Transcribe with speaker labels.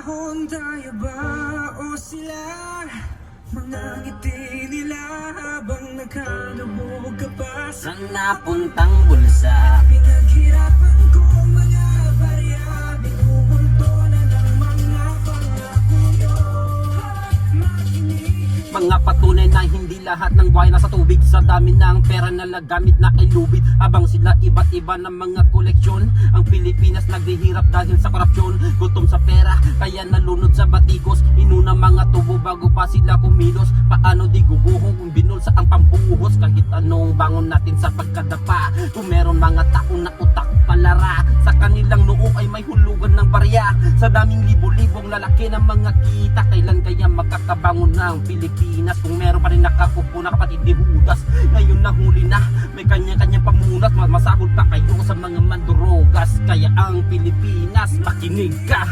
Speaker 1: panahon tayo ba o sila? Mga ngiti nila habang nakalubog ka pa sa
Speaker 2: napuntang bulsa?
Speaker 1: Pinaghirapan ko mga barya. Binumunto na ng mga pangako.
Speaker 2: Mga patunay na hindi lahat ng buhay nasa tubig. Sa dami ng pera na nagamit na ay lubid. Habang sila iba't iba ng mga koleksyon. Ang Pilipinas naghihirap dahil sa korupsyon. Gutom sa kaya nalunod sa batikos. Inuna mga tubo bago pa sila kumilos. Paano di guguho kung binulsa ang pambuhos? Kahit anong bangon natin sa pagkadapa. Kung meron mga tao na utak palara Sa kanilang noo ay may hulugan ng barya. Sa daming libo-libong lalaki ng mga kita Kailan kaya makakabangon ng Pilipinas? Kung meron pa rin nakakupo na kapatid ni Judas Ngayon nahuli na. May kanya-kanyang pamunas Mas- Masahol pa kayo sa mga mandurogas Kaya ang Pilipinas makinig ka